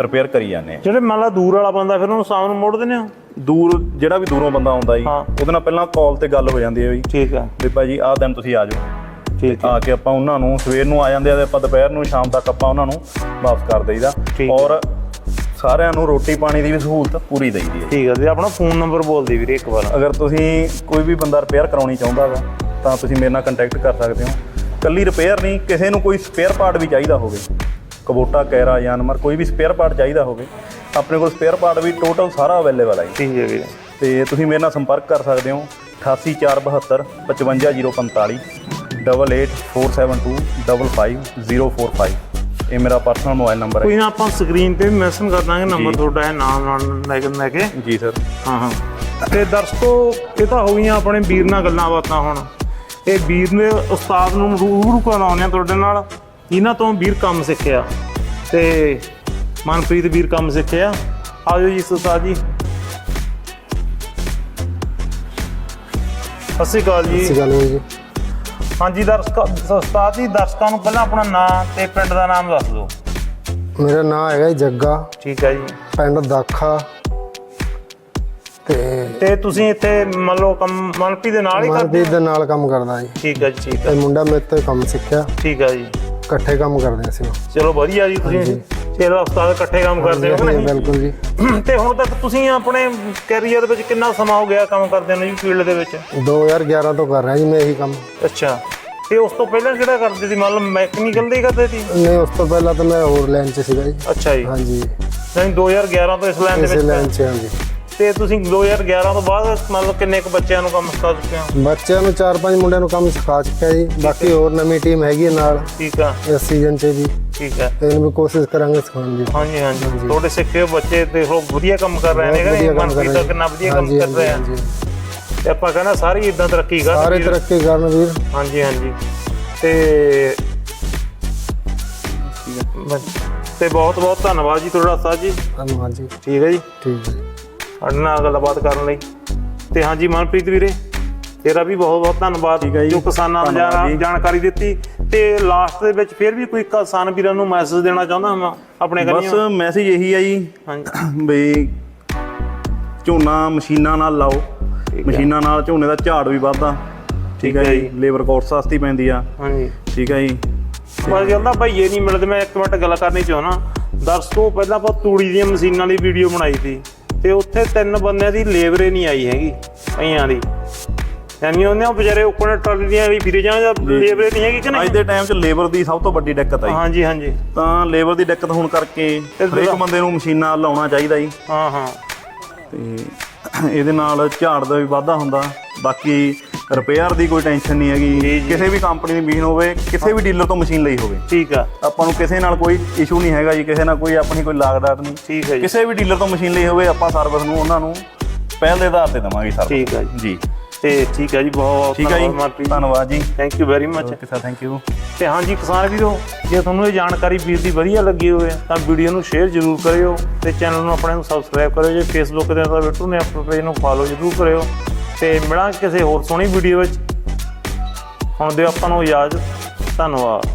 Speaker 2: ਰਿਪੇਅਰ ਕਰੀ ਜਾਂਦੇ ਹਾਂ
Speaker 1: ਜਿਹੜੇ ਮੰਨ ਲਾ ਦੂਰ ਵਾਲਾ ਬੰਦਾ ਫਿਰ ਉਹਨੂੰ ਸ਼ਾਮ ਨੂੰ ਮੋੜ ਦਿੰਦੇ
Speaker 2: ਦੂਰ ਜਿਹੜਾ ਵੀ ਦੂਰੋਂ ਬੰਦਾ ਆਉਂਦਾ ਜੀ
Speaker 1: ਹਾਂ।
Speaker 2: ਉਹਦੇ ਨਾਲ ਪਹਿਲਾਂ ਕਾਲ ਤੇ ਗੱਲ ਹੋ ਜਾਂਦੀ ਹੈ ਵੀ
Speaker 1: ਠੀਕ ਹੈ
Speaker 2: ਵੀ ਭਾਜੀ ਆਹ ਦਿਨ ਤੁਸੀਂ ਆ ਜਾਓ।
Speaker 1: ਠੀਕ
Speaker 2: ਆ। ਕੇ ਆਪਾਂ ਉਹਨਾਂ ਨੂੰ ਸਵੇਰ ਨੂੰ ਆ ਜਾਂਦੇ ਆ ਤੇ ਆਪਾਂ ਦੁਪਹਿਰ ਨੂੰ ਸ਼ਾਮ ਤੱਕ ਆਪਾਂ ਉਹਨਾਂ ਨੂੰ ਵਾਪਸ ਕਰ ਦੇਈਦਾ।
Speaker 1: ਠੀਕ।
Speaker 2: ਔਰ ਸਾਰਿਆਂ ਨੂੰ ਰੋਟੀ ਪਾਣੀ ਦੀ ਵੀ ਸਹੂਲਤ ਪੂਰੀ ਦੇਈਦੀ ਹੈ
Speaker 1: ਠੀਕ ਹੈ ਤੇ ਆਪਣਾ ਫੋਨ ਨੰਬਰ ਬੋਲ ਦੇ ਵੀਰੇ ਇੱਕ ਵਾਰ।
Speaker 2: ਅਗਰ ਤੁਸੀਂ ਕੋਈ ਵੀ ਬੰਦਾ ਰਿਪੇਅਰ ਕਰਾਉਣੀ ਚਾਹੁੰਦਾ ਵਾ ਤਾਂ ਤੁਸੀਂ ਮੇਰੇ ਨਾਲ ਕੰਟੈਕਟ ਕਰ ਸਕਦੇ ਹੋ। ਕੱਲੀ ਰਿਪੇਅਰ ਨਹੀਂ ਕਿਸੇ ਨੂੰ ਕੋਈ ਸਪੇਅਰ ਪਾਰਟ ਵੀ ਚਾਹੀਦਾ ਹੋਵੇ। ਕਬੋਟਾ ਕੈਰਾ ਜਾਂ ਨੰਬਰ ਕੋਈ ਵੀ ਸਪੇਅਰ ਪਾਰਟ ਚਾਹੀਦਾ ਹੋਵੇ ਆਪਣੇ ਕੋਲ ਸਪੇਅਰ ਪਾਰਟ ਵੀ ਟੋਟਲ ਸਾਰਾ ਅਵੇਲੇਬਲ ਹੈ ਜੀ।
Speaker 1: ਠੀਕ ਹੈ ਵੀਰੇ।
Speaker 2: ਤੇ ਤੁਸੀਂ ਮੇਰੇ ਨਾਲ ਸੰਪਰਕ ਕਰ ਸਕਦੇ ਹੋ 88472 55045 8847255045 ਇਹ ਮੇਰਾ ਪਰਸਨਲ ਮੋਬਾਈਲ ਨੰਬਰ
Speaker 1: ਕੋਈ ਨਾ ਆਪਾਂ ਸਕਰੀਨ ਤੇ ਵੀ ਮੈਂਸ਼ਨ ਕਰ ਦਾਂਗੇ ਨੰਬਰ
Speaker 2: ਜੀ।
Speaker 1: ਤੁਹਾਡਾ ਹੈ ਨਾਮ ਨਾਲ ਲੈ ਕੇ ਲੈ ਕੇ।
Speaker 2: ਜੀ ਸਰ
Speaker 1: ਹਾਂ ਹਾਂ। ਤੇ ਦਰਸ਼ਕੋ ਇਹ ਤਾਂ ਹੋ ਗਈਆਂ ਆਪਣੇ ਵੀਰ ਨਾਲ ਗੱਲਾਂ ਬਾਤਾਂ ਹੁਣ। ਇਹ ਵੀਰ ਨੇ ਉਸਤਾਦ ਨੂੰ ਰੂਬਰੂ ਕਰਾਉਂਦੇ ਆ ਤੁਹਾਡੇ ਨਾਲ। ਇਹਨਾਂ ਤੋਂ ਵੀਰ ਕੰਮ ਸਿੱਖਿਆ ਤੇ ਮਨਪ੍ਰੀਤ ਵੀਰ ਕੰਮ ਸਿੱਖਿਆ। ਆਜੋ ਜੀ ਉਸਤਾਦ ਜੀ। ਸਤਿ ਸ਼੍ਰੀ ਅਕਾਲ ਜੀ।
Speaker 3: ਸਤਿ ਗੱਲ ਜੀ।
Speaker 1: ਹਾਂਜੀ ਦਰਸ਼ਕ ਉਸਤਾਦ ਜੀ ਦਰਸ਼ਕਾਂ ਨੂੰ ਪਹਿਲਾਂ ਆਪਣਾ ਨਾਮ ਤੇ ਪਿੰਡ ਦਾ ਨਾਮ ਦੱਸ ਦਿਓ।
Speaker 3: ਮੇਰਾ ਨਾਮ ਹੈਗਾ ਜੀ ਜੱਗਾ।
Speaker 1: ਠੀਕ ਹੈ ਜੀ।
Speaker 3: ਪਿੰਡ ਦਾਖਾ। ਤੇ
Speaker 1: ਤੇ ਤੁਸੀਂ ਇੱਥੇ ਮੰਨ ਲਓ ਕੰਮ ਮਨਪ੍ਰੀਤ ਦੇ ਨਾਲ ਹੀ ਕਰਦੇ
Speaker 3: ਮਨਪ੍ਰੀਤ ਦੇ ਨਾਲ ਕੰਮ ਕਰਦਾ ਜੀ।
Speaker 1: ਠੀਕ ਹੈ ਜੀ ਠੀਕ ਹੈ।
Speaker 3: ਇਹ ਮੁੰਡਾ ਮੇਰੇ ਤੋਂ ਕੰਮ ਸਿੱਖਿਆ।
Speaker 1: ਠੀਕ ਹੈ ਜੀ।
Speaker 3: ਇਕੱਠੇ ਕੰਮ ਕਰਦੇ ਸੀ
Speaker 1: ਚਲੋ ਵਧੀਆ ਜੀ ਤੁਸੀਂ। ਚਲੋ ਉਸਤਾਦ ਇਕੱਠੇ ਕੰਮ ਕਰਦੇ ਹੋ ਨਹੀਂ?
Speaker 3: ਬਿਲਕੁਲ ਜੀ। (clears throat)
Speaker 1: ਤੇ ਹੁਣ ਤੱਕ ਤੁਸੀਂ ਆਪਣੇ ਕੈਰੀਅਰ ਵਿੱਚ ਕਿੰਨਾ ਸਮਾਂ ਹੋ ਗਿਆ ਕੰਮ ਕਰਦੇ ਨੂੰ ਜੀ ਫੀਲਡ ਦੇ ਵਿੱਚ?
Speaker 3: 2011 ਤੋਂ ਕਰ ਰਿਹਾ ਜੀ ਮੈਂ ਇਹੀ ਕੰਮ।
Speaker 1: ਅੱਛਾ। ਤੇ ਉਸ ਤੋਂ ਪਹਿਲਾਂ ਕਿਹੜਾ ਕਰਦੇ ਸੀ? ਮੰਨ ਲਓ ਮੈਕਨੀਕਲ ਦੇ ਹੀ ਕਰਦੇ ਸੀ?
Speaker 3: ਨਹੀਂ ਉਸ ਤੋਂ ਪਹਿਲਾਂ ਤਾਂ ਮੈਂ ਹੋਰ ਲਾਈਨ 'ਚ ਸੀਗਾ ਜੀ।
Speaker 1: ਅੱਛਾ ਜੀ।
Speaker 3: ਹਾਂਜੀ।
Speaker 1: ਨਹੀਂ 2011 ਤੋਂ ਇਸ ਲਾਈਨ ਦੇ
Speaker 3: ਇਸੇ
Speaker 1: ਵਿੱਚ?
Speaker 3: ਲਾਈਨ 'ਚ ਹਾਂਜੀ।
Speaker 1: ਤੇ ਤੁਸੀਂ 2011 ਤੋਂ ਬਾਅਦ ਮਤਲਬ ਕਿੰਨੇ ਕੁ ਬੱਚਿਆਂ ਨੂੰ ਕੰਮ ਸਿਖਾ ਚੁੱਕੇ ਹੋ?
Speaker 3: ਬੱਚਿਆਂ ਨੂੰ ਚਾਰ ਪੰਜ ਮੁੰਡਿਆਂ ਨੂੰ ਕੰਮ ਸਿਖਾ ਚੁੱਕਿਆ ਜੀ। ਬਾਕੀ ਹੋਰ ਨਵੀਂ ਟੀਮ ਹੈਗੀ ਹੈ ਨਾਲ।
Speaker 1: ਠੀਕ ਆ।
Speaker 3: ਇਸ ਸੀਜ਼ਨ 'ਚ ਵੀ।
Speaker 1: ਠੀਕ ਹੈ।
Speaker 3: ਤੇ ਇਹਨੂੰ ਵੀ ਕੋਸ਼ਿਸ਼ ਕਰਾਂਗੇ ਸਿਖਾਉਣ ਦੀ।
Speaker 1: ਹਾਂਜੀ ਹਾਂਜੀ। ਤੁਹਾਡੇ ਸਿੱਖੇ ਹੋਏ ਬੱਚੇ ਦੇਖੋ ਵਧੀਆ ਕੰਮ ਕਰ ਰਹੇ ਨੇ
Speaker 3: ਬਹੁਤ
Speaker 1: ਕਿ ਨਹੀਂ?
Speaker 3: ਵਧੀਆ ਕੰਮ ਕਰ
Speaker 1: ਮਨਪ੍ਰੀਤ ਤਾਂ ਕਿੰਨਾ ਵਧੀਆ ਕੰਮ ਕਰ ਰਿਹਾ?
Speaker 3: ਹਾਂਜੀ,
Speaker 1: ਤੇ ਆਪਾਂ ਕਹਿੰਦਾ ਸਾਰੇ ਇਦਾਂ ਤਰੱਕੀ ਕਰ
Speaker 3: ਸਾਰੇ ਤਰੱਕੀ ਕਰਨ ਵੀਰ।
Speaker 1: ਹਾਂਜੀ ਹਾਂਜੀ। ਤੇ ਤੇ ਬਹੁਤ ਬਹੁਤ ਧੰਨਵਾਦ ਜੀ ਤੁਹਾਡਾ ਸਾਜ ਜੀ।
Speaker 3: ਧੰਨਵਾਦ ਜੀ
Speaker 1: ਠੀਕ ਹੈ ਜੀ।
Speaker 3: ਠੀਕ ਹੈ।
Speaker 1: ਸਾਡੇ ਨਾਲ ਗੱਲਬਾਤ ਕਰਨ ਲਈ। ਤੇ ਹਾਂਜੀ ਮਨਪ੍ਰੀਤ ਵੀਰੇ ਤੇਰਾ ਵੀ ਬਹੁਤ ਬਹੁਤ ਧੰਨਵਾਦ।
Speaker 2: ਜੀ।
Speaker 1: ਕਿਸਾਨਾਂ ਨੂੰ। ਜਾਣਕਾਰੀ ਦਿੱਤੀ। ਤੇ ਲਾਸਟ ਦੇ ਵਿੱਚ ਫਿਰ ਵੀ ਕੋਈ ਕਿਸਾਨ ਵੀਰਾਂ ਨੂੰ ਮੈਸੇਜ ਦੇਣਾ ਚਾਹੁੰਦਾ ਹਾਂ ਆਪਣੇ
Speaker 2: ਬਸ
Speaker 1: ਕਰੀਏ
Speaker 2: ਮੈਸੇਜ ਇਹੀ ਆ ਜੀ
Speaker 1: ਹਾਂਜੀ। (coughs)
Speaker 2: ਬਈ ਝੋਨਾ ਮਸ਼ੀਨਾਂ ਨਾਲ ਲਾਓ। ਮਸ਼ੀਨਾਂ ਨਾਲ ਝੋਨੇ ਦਾ ਝਾੜ ਵੀ ਵੱਧਦਾ। ਠੀਕ ਹੈ ਜੀ ਲੇਬਰ ਕੋਸਟ ਸਸਤੀ ਪੈਂਦੀ ਆ।
Speaker 1: ਹਾਂਜੀ।
Speaker 2: ਠੀਕ ਹੈ ਜੀ।
Speaker 1: ਪਰ ਕਹਿੰਦਾ ਭਾਈ ਇਹ ਨਹੀਂ ਮਿਲਦੇ ਮੈਂ ਇੱਕ ਮਿੰਟ ਗੱਲ ਕਰਨੀ ਚਾਹੁੰਦਾ। ਦਰਸ਼ਕੋ ਪਹਿਲਾਂ ਆਪਾਂ ਤੂੜੀ ਦੀਆਂ ਮਸ਼ੀਨਾਂ ਦੀ ਵੀਡੀਓ ਬਣਾਈ ਸੀ। ਤੇ ਉੱਥੇ ਤਿੰਨ ਬੰਦਿਆਂ ਦੀ ਲੇਬਰ ਨਹੀਂ ਆਈ ਹੈਗੀ ਕਈਆਂ ਦੀ। ਯਾਨੀ ਉਹਨੇ ਉਹ ਵਿਚਾਰੇ ਉੱਪਰ ਟਰਾਲੀ ਦੀਆਂ ਵੀ ਫਿਰੇ ਜਾਂ ਲੇਬਰ ਨਹੀਂ ਹੈਗੀ ਕਿ
Speaker 2: ਅੱਜ
Speaker 1: ਨਹੀਂ
Speaker 2: ਦੇ ਟਾਈਮ 'ਚ ਲੇਬਰ ਦੀ ਸਭ ਤੋਂ ਵੱਡੀ ਦਿੱਕਤ ਆ ਜੀ
Speaker 1: ਹਾਂਜੀ ਹਾਂਜੀ।
Speaker 2: ਤਾਂ ਲੇਬਰ ਦੀ ਦਿੱਕਤ ਹੋਣ ਕਰਕੇ ਹਰੇਕ ਬੰਦੇ ਨੂੰ ਮਸ਼ੀਨਾਂ ਲਾਉਣਾ ਚਾਹੀਦਾ ਜੀ।
Speaker 1: ਹਾਂ ਹਾਂ।
Speaker 2: ਤੇ ਇਹਦੇ ਨਾਲ ਝਾੜ ਦਾ ਵੀ ਵਾਧਾ ਹੁੰਦਾ। ਬਾਕੀ ਰਿਪੇਅਰ ਦੀ ਕੋਈ ਟੈਨਸ਼ਨ ਨਹੀਂ
Speaker 1: ਜੀ,
Speaker 2: ਹੈਗੀ।
Speaker 1: ਜੀ।
Speaker 2: ਕਿਸੇ ਵੀ ਕੰਪਨੀ ਦੀ ਮਸ਼ੀਨ ਹੋਵੇ ਕਿਸੇ ਵੀ ਡੀਲਰ ਤੋਂ ਮਸ਼ੀਨ ਲਈ ਹੋਵੇ।
Speaker 1: ਠੀਕ ਆ।
Speaker 2: ਆਪਾਂ ਨੂੰ ਕਿਸੇ ਨਾਲ ਕੋਈ ਇਸ਼ੂ ਨਹੀਂ ਹੈਗਾ ਜੀ ਕਿਸੇ ਨਾਲ ਕੋਈ ਆਪਣੀ ਕੋਈ ਲਾਗਡਾਟ ਨਹੀਂ।
Speaker 1: ਠੀਕ ਹੈ ਜੀ।
Speaker 2: ਕਿਸੇ ਵੀ ਡੀਲਰ ਤੋਂ ਮਸ਼ੀਨ ਲਈ ਹੋਵੇ ਆਪਾਂ ਸਰਵਿਸ ਨੂੰ ਉਹਨਾਂ ਨੂੰ ਪਹਿਲ ਦੇ ਆਧਾਰ ਤੇ ਦਵਾਂਗੇ ਸਰਵਿਸ
Speaker 1: ਠੀਕ ਹੈ ਜੀ।
Speaker 2: ਜੀ।
Speaker 1: ਤੇ ਠੀਕ ਹੈ ਜੀ ਬਹੁਤ ਬਹੁਤ
Speaker 2: ਹੈ ਜੀ। ਧੰਨਵਾਦ ਜੀ।
Speaker 1: Thank you very much
Speaker 2: okay sir thank you
Speaker 1: ਤੇ ਹਾਂਜੀ ਕਿਸਾਨ ਵੀਰੋ ਜੇ ਤੁਹਾਨੂੰ ਇਹ ਜਾਣਕਾਰੀ ਵੀਰ ਦੀ ਵਧੀਆ ਲੱਗੀ ਹੋਵੇ ਤਾਂ ਵੀਡੀਓ ਨੂੰ ਸ਼ੇਅਰ ਜ਼ਰੂਰ ਕਰਿਓ ਤੇ ਚੈਨਲ ਨੂੰ ਆਪਣੇ ਨੂੰ ਸਬਸਕ੍ਰਾਈਬ ਕਰਿਓ। ਜੇ ਫੇਸਬੁੱਕ ਤੇ ਤਾਂ ਬਿੱਟੂ ਨੇ ਆਪਣੇ ਪੇਜ ਨੂੰ ਫਾਲੋ ਜ਼ਰੂਰ ਕਰਿਓ। ਤੇ ਮਿਲਾਂ ਕਿਸੇ ਹੋਰ ਸੋਹਣੀ ਵੀਡੀਓ ਵਿੱਚ। ਹੁਣ ਦਿਓ ਆਪਾਂ ਨੂੰ ਇਜਾਜ਼ਤ ਧੰਨਵਾਦ।